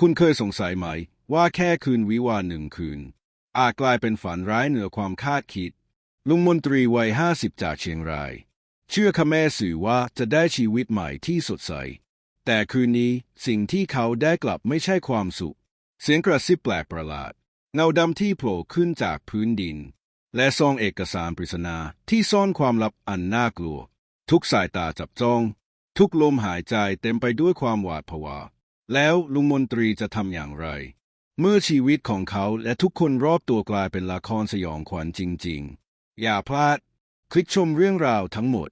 คุณเคยสงสัยไหม ว่าแค่คืนวิวาห์หนึ่งคืน อาจกลายเป็นฝันร้ายเหนือความคาดคิด ลุงมนตรีวัยห้าสิบจากเชียงราย เชื่อคำแม่สื่อว่าจะได้ชีวิตใหม่ที่สดใส แต่คืนนี้สิ่งที่เขาได้กลับไม่ใช่ความสุข เสียงกระซิบแปลกประหลาด เงาดำที่โผล่ขึ้นจากพื้นดิน และซองเอกสารปริศนาที่ซ่อนความลับอันน่ากลัว ทุกสายตาจับจ้อง ทุกลมหายใจเต็มไปด้วยความหวาดผวา แล้วลุงมนตรีจะทำอย่างไร เมื่อชีวิตของเขาและทุกคนรอบตัวกลายเป็นละครสยองขวัญจริง ๆ อย่าพลาด คลิกชมเรื่องราวทั้งหมด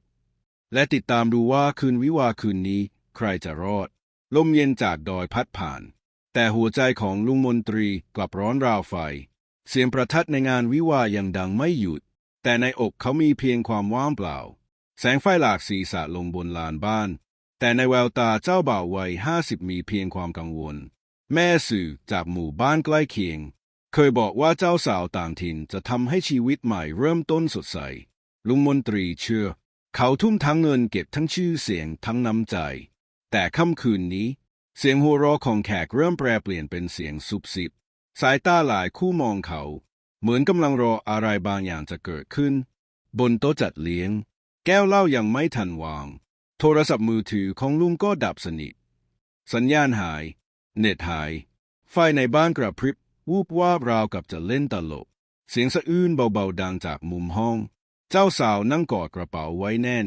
และติดตามดูว่าคืนวิวาคืนนี้ ใครจะรอด ลมเย็นจากดอยพัดผ่าน แต่หัวใจของลุงมนตรีกลับร้อนราวไฟ เสียงประทัดในงานวิวายังดังไม่หยุด แต่ในอกเขามีเพียงความว่างเปล่า แสงไฟหลากสีสาดลงบนลานบ้าน แต่ในแววตาเจ้าบ่าววัยห้าสิบมีเพียงความกังวล แม่สื่อจากหมู่บ้านใกล้เคียง เคยบอกว่าเจ้าสาวต่างถิ่นจะทำให้ชีวิตใหม่เริ่มต้นสดใส ลุงมนตรีเชื่อ เขาทุ่มทั้งเงินเก็บทั้งชื่อเสียงทั้งน้ำใจ แต่ค่ำคืนนี้ เสียงหัวเราะของแขกเริ่มแปรเปลี่ยนเป็นเสียงซุบซิบ สายตาหลายคู่มองเขา เหมือนกำลังรออะไรบางอย่างจะเกิดขึ้น บนโต๊ะจัดเลี้ยง แก้วเหล้ายังไม่ทันวาง โทรศัพท์มือถือของลุงก็ดับสนิท สัญญาณหาย เน็ตหาย ไฟในบ้านกระพริบ วูบวาบราวกับจะเล่นตลก เสียงสะอื้นเบาๆดังจากมุมห้อง เจ้าสาวนั่งกอดกระเป๋าไว้แน่น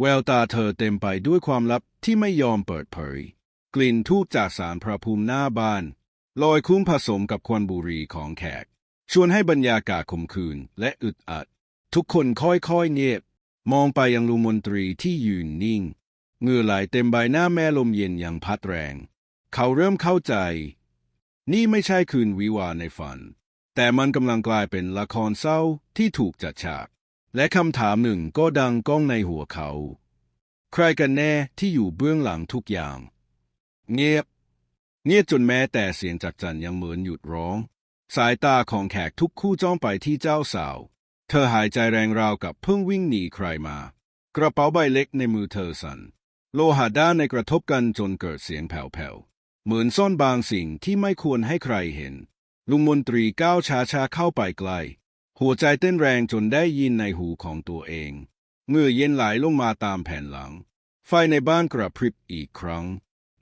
แววตาเธอเต็มไปด้วยความลับที่ไม่ยอมเปิดเผย กลิ่นทูบจากสารพระภูมิหน้าบ้านลอยคุ้งผสมกับควันบุหรี่ของแขก ชวนให้บรรยากาศขมขื่นและอึดอัด ทุกคนค่อยๆเงียบ มองไปยังลุงมนตรีที่ยืนนิ่งเหงื่อไหลเต็มใบหน้าแม่ลมเย็นอยังพัดแรง เขาเริ่มเข้าใจ นี่ไม่ใช่คืนวิวาในฝัน แต่มันกำลังกลายเป็นละครเศร้าที่ถูกจัดฉาก และคำถามหนึ่งก็ดังก้องในหัวเขา ใครกันแน่ที่อยู่เบื้องหลังทุกอย่าง เงียบ เงียบจนแม้แต่เสียงจากจันยังเหมือนหยุดร้อง สายตาของแขกทุกคู่จ้องไปที่เจ้าสาว เธอหายใจแรงราวกับเพิ่งวิ่งหนีใครมา กระเป๋าใบเล็กในมือเธอสัน่นโลหะด้านในกระทบกันจนเกิดเสียงแผ่วๆ เหมือนซ่อนบางสิ่งที่ไม่ควรให้ใครเห็น ลุงมนตรีก้าวช้าๆเข้าไปใกล้หัวใจเต้นแรงจนได้ยินในหูของตัวเองเหงื่อเย็นไหลลงมาตามแผ่นหลัง ไฟในบ้านกระพริบอีกครั้ง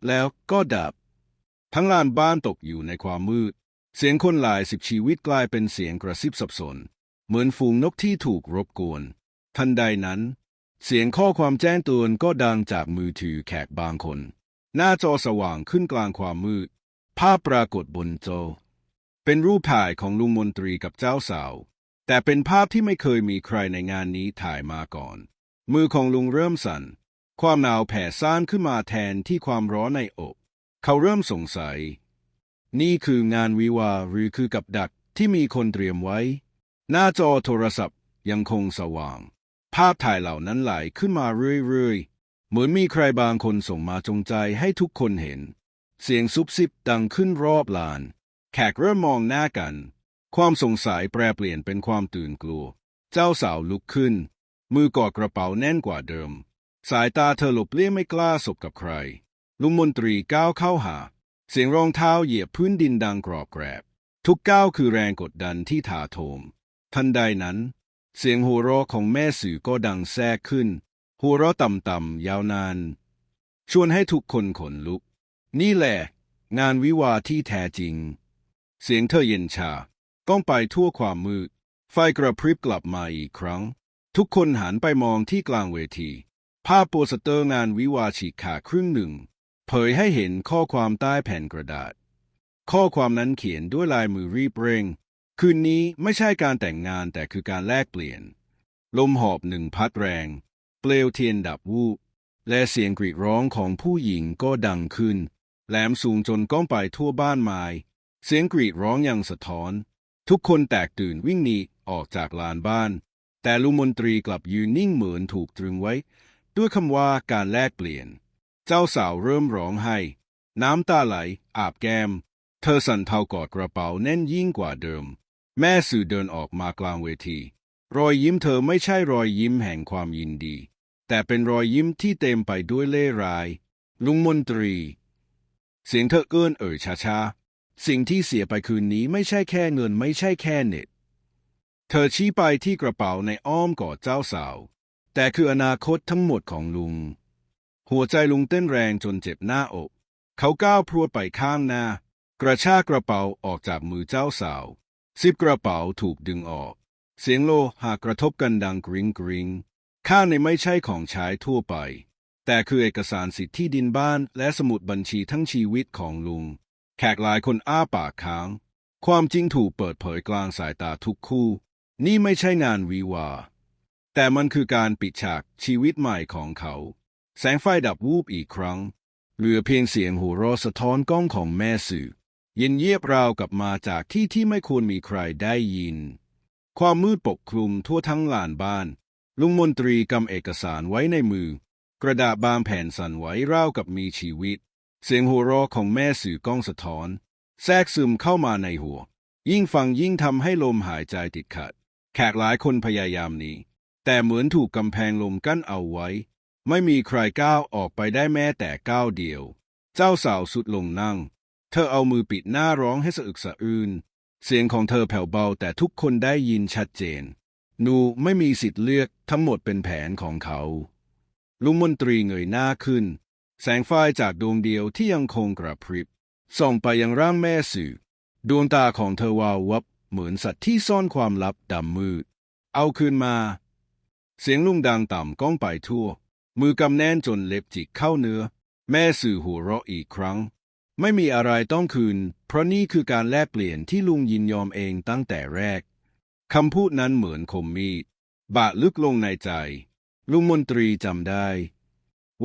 แล้วก็ดับ ทั้งลานบ้านตกอยู่ในความมืด เสียงคนหลายสิบชีวิตกลายเป็นเสียงกระซิบสับสน เหมือนฝูงนกที่ถูกรบกวน ทันใดนั้น เสียงข้อความแจ้งเตือนก็ดังจากมือถือแขกบางคน หน้าจอสว่างขึ้นกลางความมืด ภาพปรากฏบนจอ เป็นรูปถ่ายของลุงมนตรีกับเจ้าสาว แต่เป็นภาพที่ไม่เคยมีใครในงานนี้ถ่ายมาก่อน มือของลุงเริ่มสั่น ความหนาวแผ่ซ่านขึ้นมาแทนที่ความร้อนในอก เขาเริ่มสงสัย นี่คืองานวิวาหรือคือกับดักที่มีคนเตรียมไว้ หน้าจอโทรศัพท์ยังคงสว่าง ภาพถ่ายเหล่านั้นไหลขึ้นมาเรื่อยๆ เหมือนมีใครบางคนส่งมาจงใจให้ทุกคนเห็น เสียงซุบซิบดังขึ้นรอบลาน แขกเริ่มมองหน้ากัน ความสงสัยแปรเปลี่ยนเป็นความตื่นกลัว เจ้าสาวลุกขึ้น มือกอดกระเป๋าแน่นกว่าเดิม สายตาเธอหลบเลี่ยงไม่กล้าสบกับใคร ลุงมนตรีก้าวเข้าหา เสียงรองเท้าเหยียบพื้นดินดังกรอบแกรบ ทุกก้าวคือแรงกดดันที่ถาโถม ทันใดนั้น เสียงหัวเราะของแม่สื่อก็ดังแทรกขึ้น หัวเราะต่ำๆยาวนาน ชวนให้ทุกคนขนลุก นี่แหละ งานวิวาที่แท้จริง เสียงเธอเย็นชา ก้องไปทั่วความมืด ไฟกระพริบกลับมาอีกครั้ง ทุกคนหันไปมองที่กลางเวที ภาพโปสเตอร์งานวิวาฉีกขาดครึ่งหนึ่ง เผยให้เห็นข้อความใต้แผ่นกระดาษ ข้อความนั้นเขียนด้วยลายมือรีบเร่ง คืนนี้ไม่ใช่การแต่งงานแต่คือการแลกเปลี่ยน ลมหอบหนึ่งพัดแรง เปลวเทียนดับวูบและเสียงกรีดร้องของผู้หญิงก็ดังขึ้น แหลมสูงจนก้องไปทั่วบ้านไม้เสียงกรีดร้องยังสะท้อน ทุกคนแตกตื่นวิ่งหนีออกจากลานบ้าน แต่ลุงมนตรีกลับยืนนิ่งเหมือนถูกตรึงไว้ ด้วยคำว่าการแลกเปลี่ยน เจ้าสาวเริ่มร้องไห้ น้ำตาไหล อาบแก้ม เธอสั่นเทากอดกระเป๋าแน่นยิ่งกว่าเดิม แม่สื่อเดินออกมากลางเวที รอยยิ้มเธอไม่ใช่รอยยิ้มแห่งความยินดี แต่เป็นรอยยิ้มที่เต็มไปด้วยเล่ห์ร้าย ลุงมนตรี เสียงเธอเอื้อนเอ่ยช้าๆ สิ่งที่เสียไปคืนนี้ไม่ใช่แค่เงินไม่ใช่แค่เน็ต เธอชี้ไปที่กระเป๋าในอ้อมกอดเจ้าสาว แต่คืออนาคตทั้งหมดของลุง หัวใจลุงเต้นแรงจนเจ็บหน้าอก เขาก้าวพรวดไปข้างหน้า กระชากกระเป๋าออกจากมือเจ้าสาว ซิปกระเป๋าถูกดึงออก เสียงโลหะกระทบกันดังกริงกริงข้างในไม่ใช่ของใช้ทั่วไป แต่คือเอกสารสิทธิ์ที่ดินบ้าน และสมุดบัญชีทั้งชีวิตของลุง แขกหลายคนอ้าปากค้าง ความจริงถูกเปิดเผยกลางสายตาทุกคู่ นี่ไม่ใช่งานวีวา แต่มันคือการปิดฉากชีวิตใหม่ของเขา แสงไฟดับวูบอีกครั้ง เหลือเพียงเสียงหัวเราะสะท้อนกล้องของแม่สื่อ เย็นเยียบราวกลับมาจากที่ที่ไม่ควรมีใครได้ยิน ความมืดปกคลุมทั่วทั้งลานบ้าน ลุงมนตรีกำเอกสารไว้ในมือ กระดาษบางแผ่นสั่นไหวราวกับมีชีวิต เสียงหัวเราะของแม่สื่อกล้องสะท้อน แทรกซึมเข้ามาในหัว ยิ่งฟังยิ่งทำให้ลมหายใจติดขัด แขกหลายคนพยายามหนีแต่เหมือนถูกกำแพงลมกั้นเอาไว้ ไม่มีใครก้าวออกไปได้แม้แต่ก้าวเดียว เจ้าสาวสุดลงนั่ง เธอเอามือปิดหน้าร้องให้สะอึกสะอื้นเสียงของเธอแผ่วเบาแต่ทุกคนได้ยินชัดเจนหนูไม่มีสิทธิ์เลือกทั้งหมดเป็นแผนของเขา ลุงมนตรีเงยหน้าขึ้น แสงไฟจากดวงเดียวที่ยังคงกระพริบส่องไปยังร่างแม่สื่อ ดวงตาของเธอวาววับ เหมือนสัตว์ที่ซ่อนความลับดำมืด เอาคืนมา เสียงลุงดังต่ำก้องไปทั่ว มือกำแน่นจนเล็บจิกเข้าเนื้อ แม่สื่อหัวเราะอีกครั้ง ไม่มีอะไรต้องคืน เพราะนี่คือการแลกเปลี่ยนที่ลุงยินยอมเองตั้งแต่แรก คำพูดนั้นเหมือนคมมีด บาดลึกลงในใจ ลุงมนตรีจำได้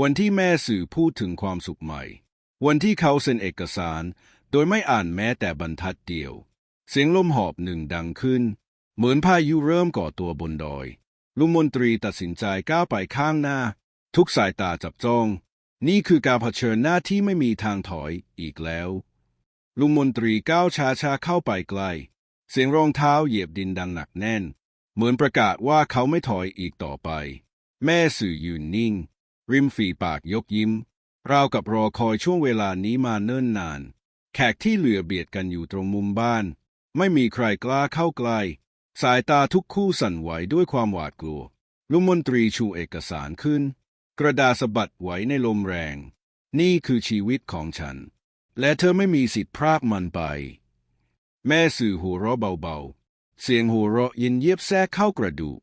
วันที่แม่สื่อพูดถึงความสุขใหม่ วันที่เขาเซ็นเอกสาร โดยไม่อ่านแม้แต่บรรทัดเดียว เสียงลมหอบหนึ่งดังขึ้น เหมือนพายุเริ่มก่อตัวบนดอย ลุงมนตรีตัดสินใจก้าวไปข้างหน้า ทุกสายตาจับจ้อง นี่คือการเผชิญหน้าที่ไม่มีทางถอยอีกแล้ว ลุงมนตรีก้าวช้าๆเข้าไปใกล้ เสียงรองเท้าเหยียบดินดังหนักแน่น เหมือนประกาศว่าเขาไม่ถอยอีกต่อไป แม่สื่อยืนนิ่ง ริมฝีปากยกยิ้ม ราวกับรอคอยช่วงเวลานี้มาเนิ่นนาน แขกที่เหลือเบียดกันอยู่ตรงมุมบ้าน ไม่มีใครกล้าเข้าใกล้ สายตาทุกคู่สั่นไหวด้วยความหวาดกลัว ลุงมนตรีชูเอกสารขึ้น กระดาษสะบัดไหวในลมแรง นี่คือชีวิตของฉัน และเธอไม่มีสิทธิ์พรากมันไป แม่สื่อหัวเราะเบาๆ เสียงหัวเราะเย็นเยียบแทรกเข้ากระดูก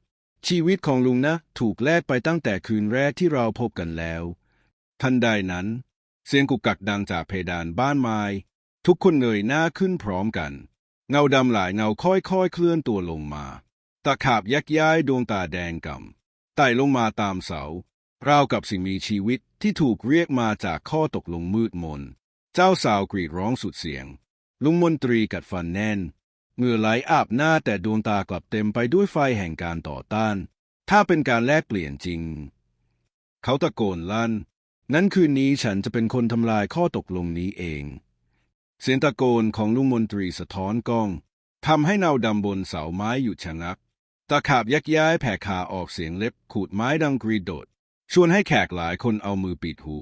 ชีวิตของลุงนะ ถูกแลกไปตั้งแต่คืนแรกที่เราพบกันแล้ว ทันใดนั้น เสียงกุกกักดังจากเพดานบ้านไม้ ทุกคนเงยหน้าขึ้นพร้อมกัน เงาดำหลายเงาค่อยๆเคลื่อนตัวลงมา ตะขาบยักย้ายดวงตาแดงกำไต่ลงมาตามเสา ราวกับสิ่งมีชีวิตที่ถูกเรียกมาจากข้อตกลงมืดมน เจ้าสาวกรีดร้องสุดเสียง ลุงมนตรีกัดฟันแน่นเหงื่อไหลอาบหน้าแต่ดวงตากลับเต็มไปด้วยไฟแห่งการต่อต้าน ถ้าเป็นการแลกเปลี่ยนจริง เขาตะโกนลั่น นั้นคืนนี้ฉันจะเป็นคนทำลายข้อตกลงนี้เอง เสียงตะโกนของลุงมนตรีสะท้อนกล้องทำให้เนาดำบนเสาไม้หยุดชะงัก ตะขาบยักย้ายแผ่ขาออกเสียงเล็บขูดไม้ดังกรีดโดด ชวนให้แขกหลายคนเอามือปิดหู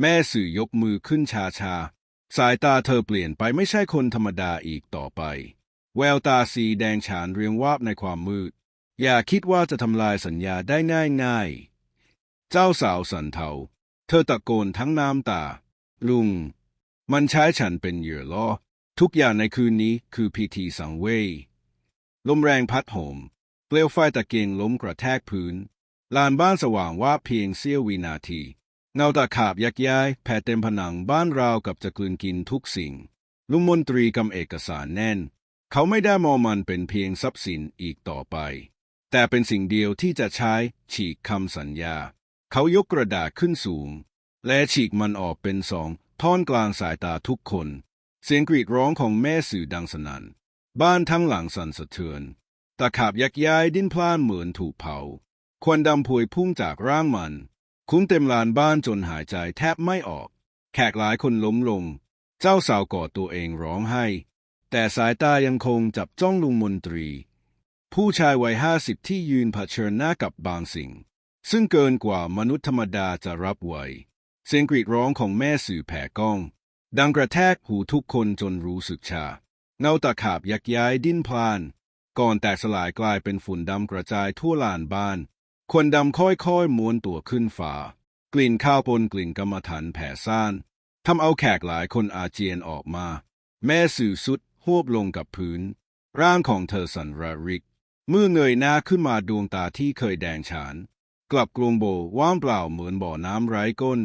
แม่สื่อยกมือขึ้นชาชาๆสายตาเธอเปลี่ยนไปไม่ใช่คนธรรมดาอีกต่อไป แววตาสีแดงฉานเรียงวาบในความมืด อย่าคิดว่าจะทำลายสัญญาได้ง่ายๆ เจ้าสาวสันเทา เธอตะโกนทั้งน้ำตา ลุง มันใช้ฉันเป็นเหยื่อล่อ ทุกอย่างในคืนนี้คือพิธีสังเวยลมแรงพัดโหม เปลวไฟตะเกียงล้มกระแทกพื้น ลานบ้านสว่างว่าเพียงเสี้ยววินาที เงาตะขาบยักย้ายแผ่เต็มผนังบ้านราวกับจะกลืนกินทุกสิ่ง ลุงมนตรีกำเอกสารแน่น เขาไม่ได้มองมันเป็นเพียงทรัพย์สินอีกต่อไป แต่เป็นสิ่งเดียวที่จะใช้ฉีกคำสัญญา เขายกกระดาษขึ้นสูง และฉีกมันออกเป็นสองท่อนกลางสายตาทุกคน เสียงกรีดร้องของแม่สื่อดังสนัน่นบ้านทั้งหลังสั่นสะเทือนตะขาบยักย้ายดิ้นพล่านเหมือนถูกเผา ควันดำพวยพุ่งจากร่างมัน คุ้มเต็มลานบ้านจนหายใจแทบไม่ออก แขกหลายคนล้มลง เจ้าสาวกอดตัวเองร้องไห้ แต่สายตายังคงจับจ้องลุงมนตรี ผู้ชายวัยห้าสิบที่ยืนเผชิญหน้ากับบางสิ่ง ซึ่งเกินกว่ามนุษย์ธรรมดาจะรับไหวเสียงกรีดร้องของแม่สื่อแผ่ก้อง ดังกระแทกหูทุกคนจนรู้สึกชาเงาตะขาบยักย้ายดิ้นพลาน ก่อนแตกสลายกลายเป็นฝุ่นดำกระจายทั่วลานบ้าน ควันดำค่อยๆม้วนตัวขึ้นฝากลิ่นข้าวปนกลิ่นกรรมฐานแผ่ซ่านทำเอาแขกหลายคนอาเจียนออกมา แม่สื่อสุดหวบลงกับพื้น ร่างของเธอสั่นระริก เมื่อเงยหน้าขึ้นมาดวงตาที่เคยแดงฉาน กลับกลมโบว่างเปล่าเหมือนบ่อน้ำไร้ก้น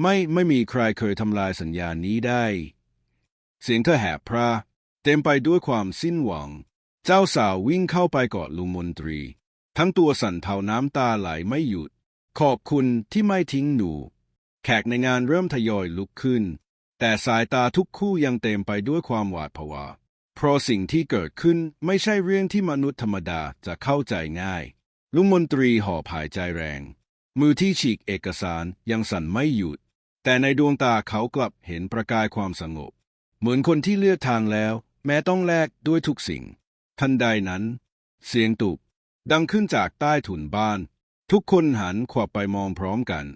ไม่ไม่มีใครเคยทำลายสัญญานี้ได้ เสียงเธอแหบพร่าเต็มไปด้วยความสิ้นหวัง เจ้าสาววิ่งเข้าไปกอดลุงมนตรี ทั้งตัวสั่นเทาน้ำตาไหลไม่หยุด ขอบคุณที่ไม่ทิ้งหนู แขกในงานเริ่มทยอยลุกขึ้น แต่สายตาทุกคู่ยังเต็มไปด้วยความหวาดผวา เพราะสิ่งที่เกิดขึ้นไม่ใช่เรื่องที่มนุษย์ธรรมดาจะเข้าใจง่าย ลุงมนตรีหอบหายใจแรง มือที่ฉีกเอกสารยังสั่นไม่หยุด แต่ในดวงตาเขากลับเห็นประกายความสงบ เหมือนคนที่เลือกทางแล้ว แม้ต้องแลกด้วยทุกสิ่ง ทันใดนั้น เสียงตุบ ดังขึ้นจากใต้ถุนบ้าน ทุกคนหันขวับไปมองพร้อมกัน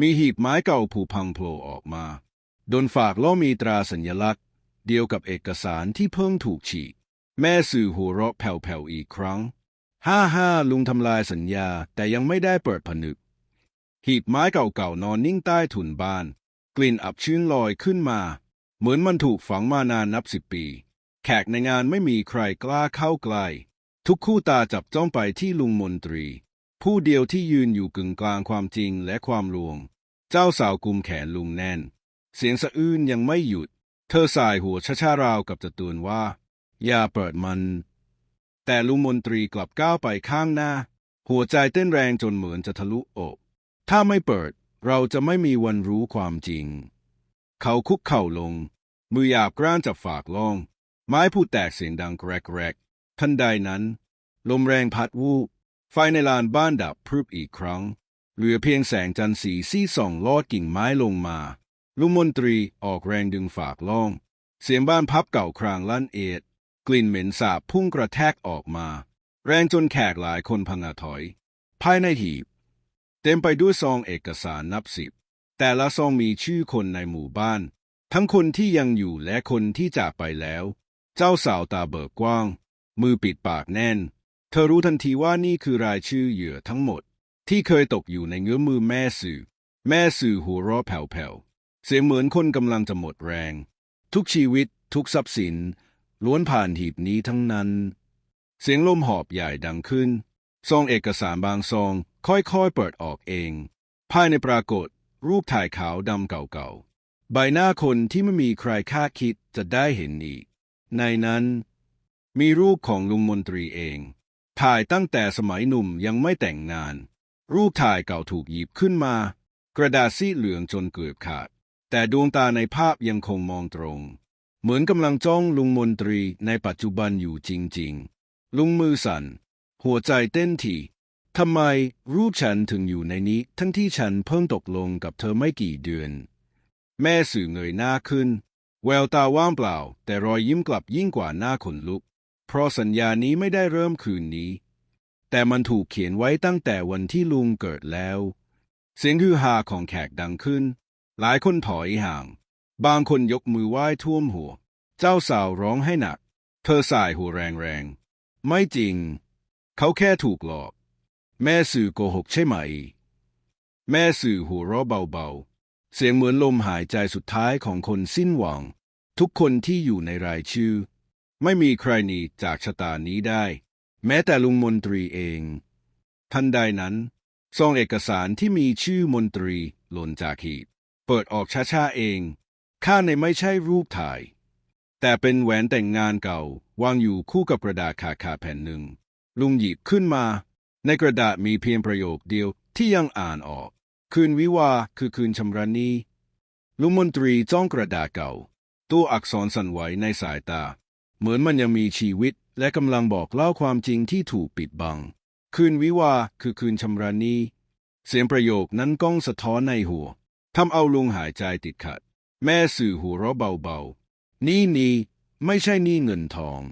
มีหีบไม้เก่าผุพังโผล่ออกมา โดนฝากล้อมีตราสัญลักษณ์ เดียวกับเอกสารที่เพิ่งถูกฉีก แม่สื่อหัวเราะแผ่วๆอีกครั้ง ห้าห้าลุงทำลายสัญญาแต่ยังไม่ได้เปิดผนึก หีบไม้เก่าๆนอนนิ่งใต้ถุนบ้าน กลิ่นอับชื้นลอยขึ้นมา เหมือนมันถูกฝังมานานนับสิบปี แขกในงานไม่มีใครกล้าเข้าใกล้ ทุกคู่ตาจับจ้องไปที่ลุงมนตรี ผู้เดียวที่ยืนอยู่กึ่งกลางความจริงและความลวง เจ้าสาวกุมแขนลุงแน่น เสียงสะอื้นยังไม่หยุด เธอสายหัวช้าๆราวกับจะตือนว่า อย่าเปิดมัน แต่ลุงมนตรีกลับก้าวไปข้างหน้า หัวใจเต้นแรงจนเหมือนจะทะลุอก ถ้าไม่เปิดเราจะไม่มีวันรู้ความจริง เขาคุกเข่าลง มือหยาบกร้านจับฝากล่อง ไม้พูดแตกเสียงดังแกรก ทันใดนั้น ลมแรงพัดวูบไฟในลานบ้านดับพรึบอีกครั้ง เหลือเพียงแสงจันทร์สีซี่ส่องลอดกิ่งไม้ลงมา ลุงมนตรีออกแรงดึงฝากล่อง เสียงบ้านพับเก่าครางลั่นเอียดกลิ่นเหม็นสาบพุ่งกระแทกออกมา แรงจนแขกหลายคนพังอาถอย ภายในหีบ เต็มไปด้วยซองเอกสารนับสิบ แต่ละซองมีชื่อคนในหมู่บ้าน ทั้งคนที่ยังอยู่และคนที่จากไปแล้ว เจ้าสาวตาเบิกกว้าง มือปิดปากแน่น เธอรู้ทันทีว่านี่คือรายชื่อเหยื่อทั้งหมด ที่เคยตกอยู่ในเงื้อมือแม่สื่อ แม่สื่อหัวเราะแผ่วๆ เสียงเหมือนคนกำลังจะหมดแรง ทุกชีวิต ทุกทรัพย์สิน ล้วนผ่านหีบนี้ทั้งนั้น เสียงลมหอบใหญ่ดังขึ้น ซองเอกสารบางซอง ค่อยๆเปิดออกเอง ภายในปรากฏ รูปถ่ายขาวดำเก่าๆ ใบหน้าคนที่ไม่มีใครคาดคิดจะได้เห็นอีก ในนั้น มีรูปของลุงมนตรีเอง ถ่ายตั้งแต่สมัยหนุ่มยังไม่แต่งงาน รูปถ่ายเก่าถูกหยิบขึ้นมา กระดาษซีเหลืองจนเกือบขาด แต่ดวงตาในภาพยังคงมองตรง เหมือนกำลังจ้องลุงมนตรีในปัจจุบันอยู่จริงๆ ลุงมือสั่น หัวใจเต้นถี่ทำไมรูปฉันถึงอยู่ในนี้ ทั้งที่ฉันเพิ่งตกลงกับเธอไม่กี่เดือน แม่สื่อเงยหน้าขึ้น แววตาว่างเปล่า แต่รอยยิ้มกลับยิ่งกว่าหน้าขนลุก เพราะสัญญานี้ไม่ได้เริ่มคืนนี้ แต่มันถูกเขียนไว้ตั้งแต่วันที่ลุงเกิดแล้ว เสียงฮือฮาของแขกดังขึ้น หลายคนถอยห่าง บางคนยกมือไหว้ท่วมหัว เจ้าสาวร้องให้หนัก เธอสายหัวแรงๆ ไม่จริง เขาแค่ถูกหลอก แม่สื่อโกหกใช่ไหม แม่สื่อหัวเราะเบาๆ เสียงเหมือนลมหายใจสุดท้ายของคนสิ้นหวัง ทุกคนที่อยู่ในรายชื่อ ไม่มีใครหนีจากชะตานี้ได้ แม้แต่ลุงมนตรีเอง ทันใดนั้นซองเอกสารที่มีชื่อมนตรีหล่นจากหีบเปิดออกช้าๆเอง ข้างในไม่ใช่รูปถ่าย แต่เป็นแหวนแต่งงานเก่า วางอยู่คู่กับกระดาษขาขาแผ่นหนึ่ง ลุงหยิบขึ้นมา ในกระดาษมีเพียงประโยคเดียวที่ยังอ่านออก คืนวิวาคือคืนชำระนี้ลุงมนตรีจ้องกระดาษเก่า ตัวอักษรสั่นไหวในสายตา เหมือนมันยังมีชีวิต และกำลังบอกเล่าความจริงที่ถูกปิดบัง คืนวิวาคือคืนชำระนี้ เสียงประโยคนั้นก้องสะท้อนในหัวทำเอาลุงหายใจติดขัด แม่สื่อหัวเราะเบาๆ นี่นี่ไม่ใช่นี่เงินทอง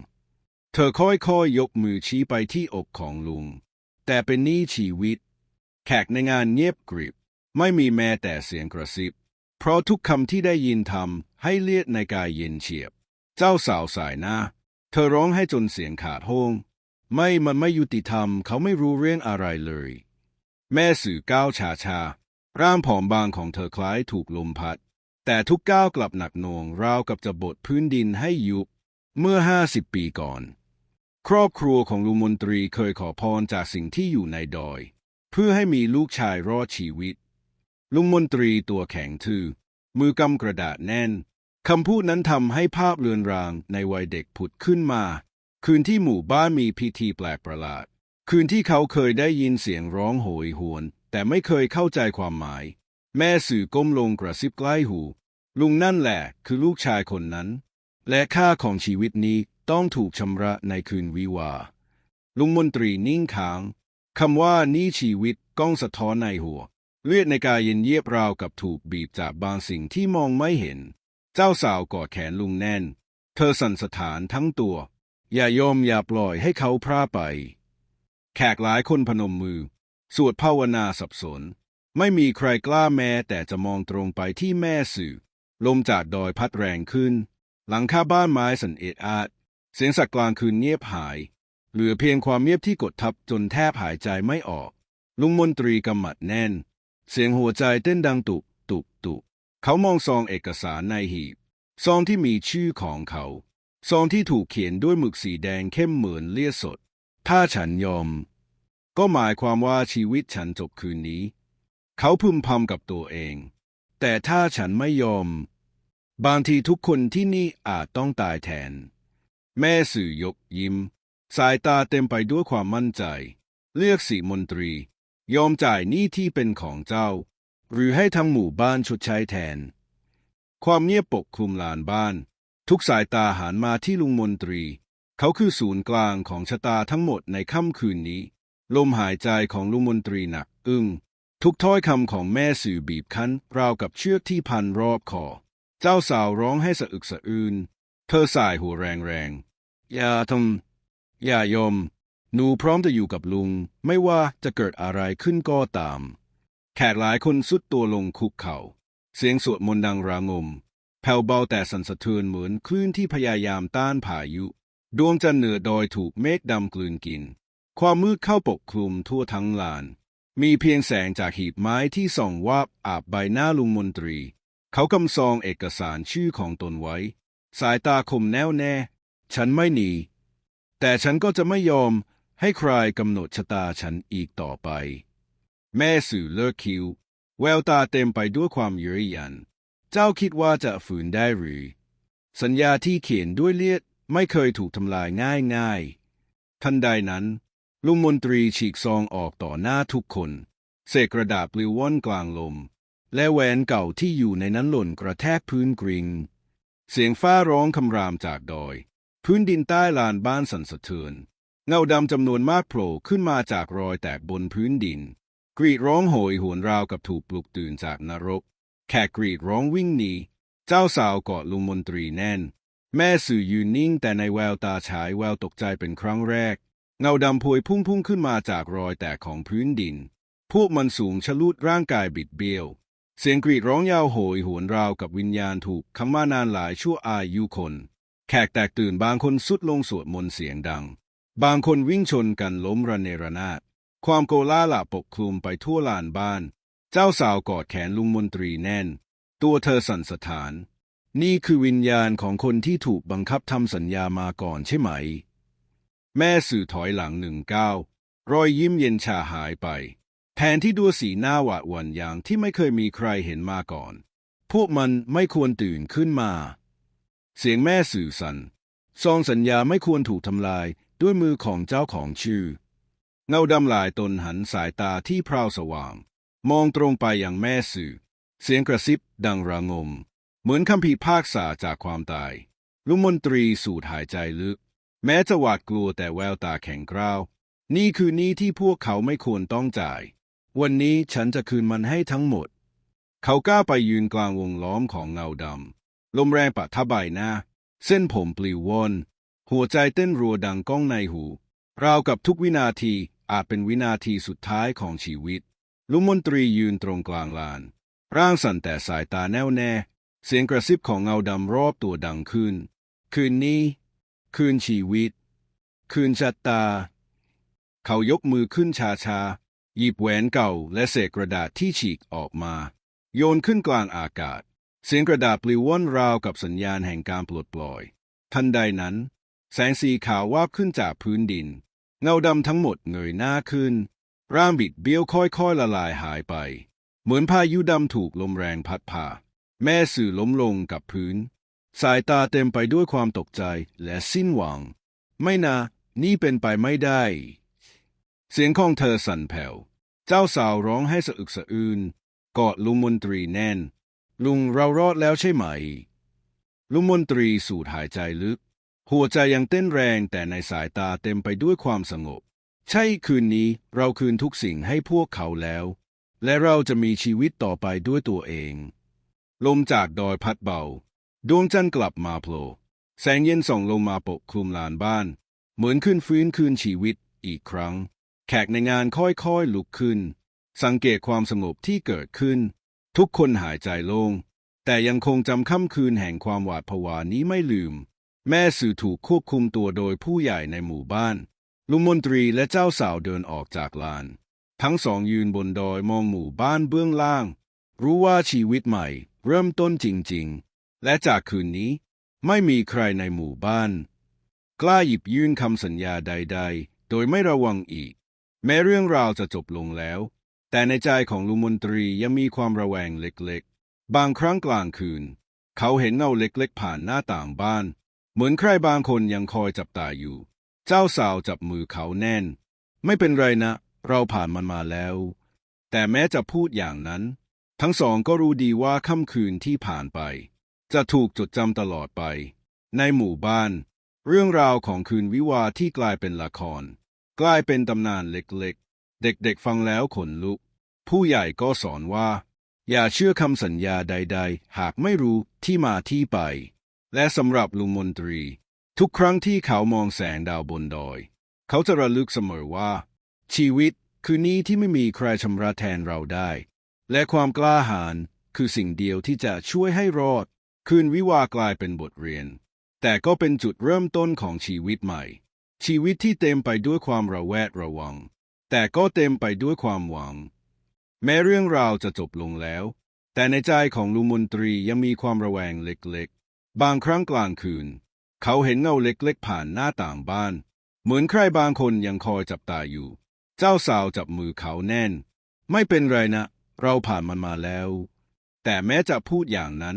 เธอค่อยๆยยกมือชี้ไปที่อกของลุง แต่เป็นนี้ชีวิต แขกในงานเงียบกริบ ไม่มีแม้แต่เสียงกระซิบ เพเพราะทุกคำที่ได้ยินทำให้เลียดในกายเย็นเฉียบ เจ้าสาวสายหน้า เธอร้องให้จนเสียงขาดโฮงไม่มันไม่ยุติธรรม เขาไม่รู้เรื่องอะไรเลย แม่สื่อก้าวชาชา ร่างผอมบางของเธอคล้ายถูกลมพัด แต่ทุกก้าวกลับหนักหน่วง ราวกับจะบดพื้นดินให้ยุบ เมื่อห้าสิบปีก่อน ครอบครัวของลุงมนตรีเคยขอพรจากสิ่งที่อยู่ในดอย เพื่อให้มีลูกชายรอดชีวิต ลุงมนตรีตัวแข็งทื่อมือกำกระดาษแน่น คำพูดนั้นทำให้ภาพเลือนรางในวัยเด็กผุดขึ้นมา คืนที่หมู่บ้านมีพิธีแปลกประหลาด คืนที่เขาเคยได้ยินเสียงร้องโหยหวน แต่ไม่เคยเข้าใจความหมาย แม่สื่อก้มลงกระซิบใกล้หู ลุงนั่นแหละคือลูกชายคนนั้น และค่าของชีวิตนี้ต้องถูกชำระในคืนวิวา ลุงมนตรีนิ่งค้างคำว่านี่ชีวิตก้องสะท้อนในหัว เลือดในกายเย็นเยียบราวกับถูกบีบจากบางสิ่งที่มองไม่เห็น เจ้าสาวกอดแขนลุงแน่น เธอสั่นสถานทั้งตัว อย่ายอมอย่าปล่อยให้เขาพร่าไป แขกหลายคนพนมมือ สวดภาวนาสับสน ไม่มีใครกล้าแม้แต่จะมองตรงไปที่แม่สื่อ ลมจากดอยพัดแรงขึ้น หลังคาบ้านไม้สั่นเอ็ดอาดเสียงสักกลางคืนเงียบหาย เหลือเพียงความเงียบที่กดทับจนแทบหายใจไม่ออก ลุงมนตรีกำมัดแน่น เสียงหัวใจเต้นดังตุบตุบตุบ เขามองซองเอกสารในหีบ ซองที่มีชื่อของเขา ซองที่ถูกเขียนด้วยหมึกสีแดงเข้มเหมือนเลือดสด ถ้าฉันยอม ก็หมายความว่าชีวิตฉันจบคืนนี้ เขาพึมพำกับตัวเอง แต่ถ้าฉันไม่ยอม บางทีทุกคนที่นี่อาจต้องตายแทน แม่สื่อยกยิ้ม สายตาเต็มไปด้วยความมั่นใจ เลือกสีมนตรี ยอมจ่ายหนี้ที่เป็นของเจ้า หรือให้ทั้งหมู่บ้านชดใช้แทน ความเงียบปกคลุมลานบ้าน ทุกสายตาหันมาที่ลุงมนตรี เขาคือศูนย์กลางของชะตาทั้งหมดในค่ำคืนนี้ ลมหายใจของลุงมนตรีหนักอึ้งทุกถ้อยคำของแม่สื่อบีบคั้น ราวกับเชือกที่พันรอบคอ เจ้าสาวร้องให้สะอึกสะอื้น เธอสายหัวแรงๆ อย่าทำอย่ายอม หนูพร้อมจะอยู่กับลุง ไม่ว่าจะเกิดอะไรขึ้นก็ตาม แขกหลายคนสุดตัวลงคุกเขา่า เสียงสวดมนต์ดังรางม แผ่วเบาแต่สั่นสะเทือนเหมือนคลื่นที่พยายามต้านพายุ ดวงจันทร์เหนือดอยถูกเมฆดำกลืนกิน ความมืดเข้าปกคลุมทั่วทั้งลาน มีเพียงแสงจากหีบไม้ที่ส่องวาบอาบใบหน้าลุงมนตรี เขากำซองเอกสารชื่อของตนไว้ สายตาคมแน่วแน่ ฉันไม่หนี แต่ฉันก็จะไม่ยอมให้ใครกำหนดชะตาฉันอีกต่อไป แม่สื่อเลิกคิวแววตาเต็มไปด้วยความยืนยัน เจ้าคิดว่าจะฝืนได้หรือ สัญญาที่เขียนด้วยเลือดไม่เคยถูกทำลายง่ายๆ ทันใดนั้น ลุงมนตรีฉีกซองออกต่อหน้าทุกคน เศษกระดาษปลิวว่อนกลางลม และแหวนเก่าที่อยู่ในนั้นหล่นกระแทกพื้นกริง เสียงฟ้าร้องคำรามจากดอย พื้นดินใต้ลานบ้านสั่นสะเทือน เงาดำจำนวนมากโผล่ขึ้นมาจากรอยแตกบนพื้นดิน กรีดร้องโหยหวนราวกับถูกปลุกตื่นจากนรก แขกกรีดร้องวิ่งหนี เจ้าสาวกอดลุงมนตรีแน่น แม่สื่อยืนนิ่งแต่ในแววตาฉายแววตกใจเป็นครั้งแรก เงาดำพวยพุ่งพุ่งขึ้นมาจากรอยแตกของพื้นดิน พวกมันสูงชะลูดร่างกายบิดเบี้ยว เสียงกรีดร้องยาวโหยหวนราวกับวิญญาณถูกคำมานานหลายชั่วอายุคน แขกแตกตื่นบางคนสุดลงสวดมนต์เสียงดัง บางคนวิ่งชนกันล้มระเนระนาด ความโกลาหลปกคลุมไปทั่วลานบ้าน เจ้าสาวกอดแขนลุงมนตรีแน่น ตัวเธอสั่นสะท้าน นี่คือวิญญาณของคนที่ถูกบังคับทำสัญญามาก่อนใช่ไหม แม่สื่อถอยหลังหนึ่งก้าวรอยยิ้มเย็นชาหายไปแทนที่ดูสีหน้าหวาดหวั่นอย่างที่ไม่เคยมีใครเห็นมาก่อน พวกมันไม่ควรตื่นขึ้นมา เสียงแม่สื่อสัน่นซองสัญญาไม่ควรถูกทำลายด้วยมือของเจ้าของชื่อ เงาดำหลายตนหันสายตาที่พราวสว่าง มองตรงไปอยังแม่สื่อ เสียงกระซิบดังระงม เหมือนคำพิพากษาจากความตาย ลุงมนตรีสูดหายใจลึก แม้จะหวาดกลัวแต่แววตาแข็งกร้าว นี่คือนี้ที่พวกเขาไม่ควรต้องจ่าย วันนี้ฉันจะคืนมันให้ทั้งหมด เขาก้าวไปยืนกลางวงล้อมของเงาดำลมแรงปะทะใบหน้า เส้นผมปลิวว่อนหัวใจเต้นรัวดังก้องในหู ราวกับทุกวินาที อาจเป็นวินาทีสุดท้ายของชีวิต ลุงมนตรียืนตรงกลางลาน ร่างสั่นแต่สายตาแน่วแน่ เสียงกระซิบของเงาดำรอบตัวดังขึ้น คืนนี้ คืนชีวิต คืนชะตา เขายกมือขึ้นชาๆหยิบแหวนเก่าและเศษกระดาษที่ฉีกออกมา โยนขึ้นกลางอากาศ เสียงกระดาษปลิวว่อนราวกับสัญญาณแห่งการปลดปล่อย ทันใดนั้น แสงสีขาววาบขึ้นจากพื้นดิน เงาดำทั้งหมดเงยหน้าขึ้น ร่างบิดเบี้ยวค่อยๆละลายหายไป เหมือนพายุดำถูกลมแรงพัดพาแม่สื่อล้มลงกับพื้น สายตาเต็มไปด้วยความตกใจและสิ้นหวัง ไม่นะ นี่เป็นไปไม่ได้ เสียงของเธอสั่นแผ่ว เจ้าสาวร้องให้สะอึกสะอื้นกอดลุงมนตรีแน่น ลุงเรารอดแล้วใช่ไหม ลุงมนตรีสูดหายใจลึก หัวใจยังเต้นแรงแต่ในสายตาเต็มไปด้วยความสงบ ใช่คืนนี้เราคืนทุกสิ่งให้พวกเขาแล้ว และเราจะมีชีวิตต่อไปด้วยตัวเอง ลมจากดอยพัดเบา ดวงจันทร์กลับมาโผล่แสงเย็นส่องลงมาปกคลุมลานบ้าน เหมือนขึ้นฟื้นคืนชีวิตอีกครั้ง แขกในงานค่อยๆลุกขึ้น สังเกตความสงบที่เกิดขึ้น ทุกคนหายใจโล่งแต่ยังคงจำค่ำคืนแห่งความหวาดผวานี้ไม่ลืม แม่สื่อถูกควบคุมตัวโดยผู้ใหญ่ในหมู่บ้าน ลุงมนตรีและเจ้าสาวเดินออกจากลาน ทั้งสองยืนบนดอยมองหมู่บ้านเบื้องล่าง รู้ว่าชีวิตใหม่ เริ่มต้นจริง ๆ และจากคืนนี้ ไม่มีใครในหมู่บ้าน กล้าหยิบยื่นคำสัญญาใด ๆ โดยไม่ระวังอีก แม้เรื่องราวจะจบลงแล้ว แต่ในใจของลุงมนตรียังมีความระแวงเล็กๆ บางครั้งกลางคืน เขาเห็นเงาเล็กๆ ผ่านหน้าต่างบ้าน เหมือนใครบางคนยังคอยจับตาอยู่ เจ้าสาวจับมือเขาแน่น ไม่เป็นไรนะ เราผ่านมันมาแล้ว แต่แม้จะพูดอย่างนั้น ทั้งสองก็รู้ดีว่าค่ำคืนที่ผ่านไป จะถูกจดจำตลอดไป ในหมู่บ้าน เรื่องราวของคืนวิวาที่กลายเป็นละคร กลายเป็นตำนานเล็กๆ เด็กๆฟังแล้วขนลุก ผู้ใหญ่ก็สอนว่า อย่าเชื่อคำสัญญาใด ๆ หากไม่รู้ที่มาที่ไป และสำหรับลุงมนตรี ทุกครั้งที่เขามองแสงดาวบนดอย เขาจะระลึกเสมอว่า ชีวิตคือนี้ที่ไม่มีใครชำระแทนเราได้ และความกล้าหาญคือสิ่งเดียวที่จะช่วยให้รอด คืนวิวากลายเป็นบทเรียน แต่ก็เป็นจุดเริ่มต้นของชีวิตใหม่ ชีวิตที่เต็มไปด้วยความระแวดระวัง แต่ก็เต็มไปด้วยความหวัง แม้เรื่องราวจะจบลงแล้ว แต่ในใจของลุงมนตรียังมีความระแวงเล็ก บางครั้งกลางคืน เขาเห็นเงาเล็กๆผ่านหน้าต่างบ้าน เหมือนใครบางคนยังคอยจับตาอยู่ เจ้าสาวจับมือเขาแน่น ไม่เป็นไรนะ เราผ่านมันมาแล้ว แต่แม้จะพูดอย่างนั้น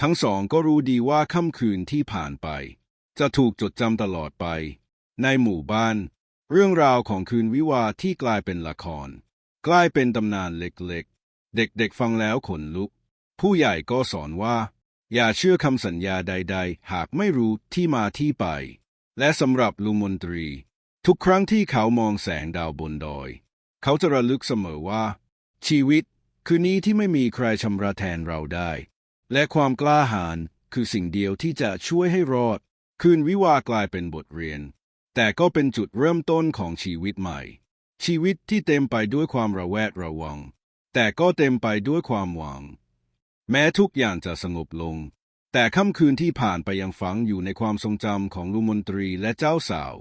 ทั้งสองก็รู้ดีว่าค่ำคืนที่ผ่านไป จะถูกจดจำตลอดไป ในหมู่บ้าน เรื่องราวของคืนวิวาที่กลายเป็นละคร กลายเป็นตำนานเล็กๆ เด็กๆฟังแล้วขนลุก ผู้ใหญ่ก็สอนว่า อย่าเชื่อคำสัญญาใด ๆ หากไม่รู้ที่มาที่ไป และสำหรับลุงมนตรี ทุกครั้งที่เขามองแสงดาวบนดอย เขาจะระลึกเสมอว่า ชีวิตคือนี้ที่ไม่มีใครชำระแทนเราได้ และความกล้าหาญคือสิ่งเดียวที่จะช่วยให้รอด คืนวิวากลายเป็นบทเรียน แต่ก็เป็นจุดเริ่มต้นของชีวิตใหม่ ชีวิตที่เต็มไปด้วยความระแวดระวัง แต่ก็เต็มไปด้วยความหวัง แม้ทุกอย่างจะสงบลง แต่ค่ำคืนที่ผ่านไปยังฝังอยู่ในความทรงจำของลุงมนตรีและเจ้าสาว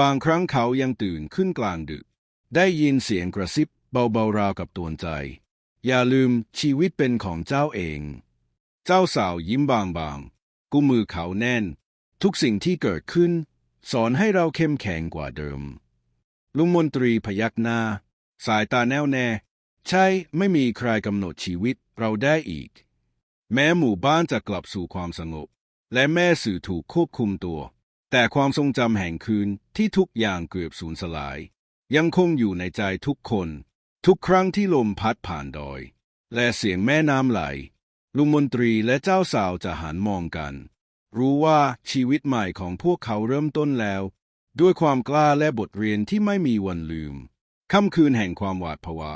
บางครั้งเขายังตื่นขึ้นกลางดึก ได้ยินเสียงกระซิบเบาๆราวกับตวนใจ อย่าลืมชีวิตเป็นของเจ้าเอง เจ้าสาวยิ้มบางๆกุมมือเขาแน่น ทุกสิ่งที่เกิดขึ้น สอนให้เราเข้มแข็งกว่าเดิม ลุงมนตรีพยักหน้า สายตาแน่วแน่ ใช่ไม่มีใครกำหนดชีวิตเราได้อีก แม้หมู่บ้านจะกลับสู่ความสงบ และแม่สื่อถูกควบคุมตัว แต่ความทรงจำแห่งคืนที่ทุกอย่างเกือบสูญสลาย ยังคงอยู่ในใจทุกคน ทุกครั้งที่ลมพัดผ่านดอย และเสียงแม่น้ำไหล ลุงมนตรีและเจ้าสาวจะหันมองกัน รู้ว่าชีวิตใหม่ของพวกเขาเริ่มต้นแล้ว ด้วยความกล้าและบทเรียนที่ไม่มีวันลืมค่ำคืนแห่งความหวาดผวา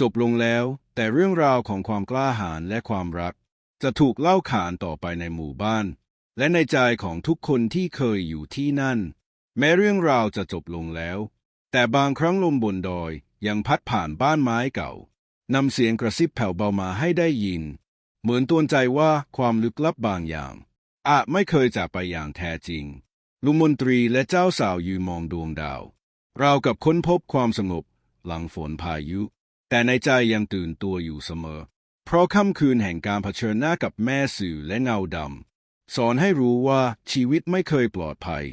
จบลงแล้ว แต่เรื่องราวของความกล้าหาญและความรัก จะถูกเล่าขานต่อไปในหมู่บ้าน และในใจของทุกคนที่เคยอยู่ที่นั่น แม้เรื่องราวจะจบลงแล้ว แต่บางครั้งลมบนดอยยังพัดผ่านบ้านไม้เก่านำเสียงกระซิบแผ่วเบามาให้ได้ยิน เหมือนตวนใจว่าความลึกลับบางอย่าง อาจไม่เคยจากไปอย่างแท้จริง ลุงมนตรีและเจ้าสาวยืนมองดวงดาว เราวกับค้นพบความสงบหลังฝนพายุ แต่ในใจยังตื่นตัวอยู่เสมอ เพราะค่ำคืนแห่งการเผชิญหน้ากับแม่สื่อและเงาดำสอนให้รู้ว่าชีวิตไม่เคยปลอดภัย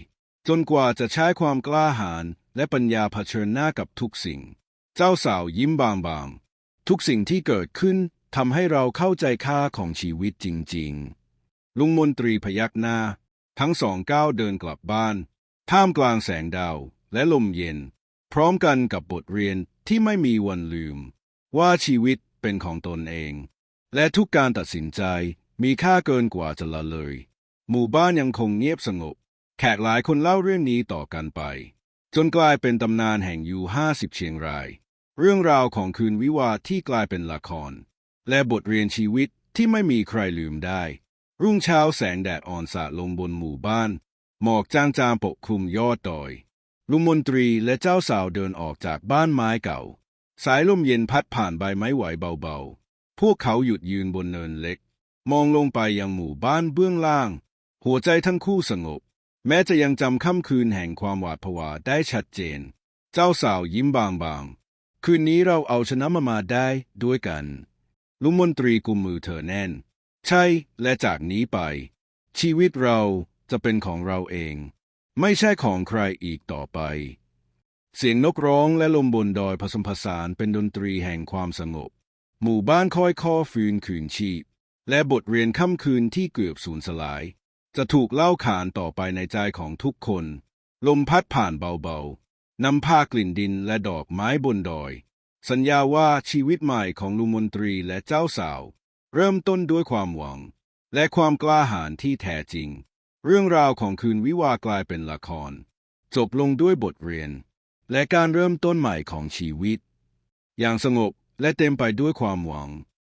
จนกว่าจะใช้ความกล้าหาญและปัญญาเผชิญหน้ากับทุกสิ่ง เจ้าสาวยิ้มบางๆ ทุกสิ่งที่เกิดขึ้นทำให้เราเข้าใจค่าของชีวิตจริงๆ ลุงมนตรีพยักหน้า ทั้งสองก้าวเดินกลับบ้าน ท่ามกลางแสงดาวและลมเย็น พร้อมกันกับบทเรียนที่ไม่มีวันลืม ว่าชีวิต เป็นของตนเอง และทุกการตัดสินใจมีค่าเกินกว่าจะละเลย หมู่บ้านยังคงเงียบสงบ แขกหลายคนเล่าเรื่องนี้ต่อกันไป จนกลายเป็นตำนานแห่งยูห้าสิบเชียงราย เรื่องราวของคืนวิวาที่กลายเป็นละคร และบทเรียนชีวิตที่ไม่มีใครลืมได้ รุ่งเช้าแสงแดดอ่อนสาดลงบนหมู่บ้าน หมอกจางๆปกคลุมยอดดอย ลุงมนตรีและเจ้าสาวเดินออกจากบ้านไม้เก่า สายลมเย็นพัดผ่านใบไม้ไหวเบาๆ พวกเขาหยุดยืนบนเนินเล็ก มองลงไปยังหมู่บ้านเบื้องล่าง หัวใจทั้งคู่สงบ แม้จะยังจำค่ำคืนแห่งความหวาดผวาได้ชัดเจน เจ้าสาวยิ้มบางๆ คืนนี้เราเอาชนะมามาได้ด้วยกัน ลุงมนตรีกุมมือเธอแน่น ใช่ และจากนี้ไป ชีวิตเราจะเป็นของเราเอง ไม่ใช่ของใครอีกต่อไป เสียงนกร้องและลมบนดอยผสมผสานเป็นดนตรีแห่งความสงบ หมู่บ้านค่อยค่อฟื้นคืนชีพ และบทเรียนค่ำคืนที่เกือบสูญสลาย จะถูกเล่าขานต่อไปในใจของทุกคน ลมพัดผ่านเบาๆนำผ้ากลิ่นดินและดอกไม้บนดอย สัญญาว่าชีวิตใหม่ของลุงมนตรีและเจ้าสาว เริ่มต้นด้วยความหวัง และความกล้าหาญที่แท้จริง เรื่องราวของคืนวิวากลายเป็นละคร จบลงด้วยบทเรียน และการเริ่มต้นใหม่ของชีวิต อย่างสงบและเต็มไปด้วยความหวัง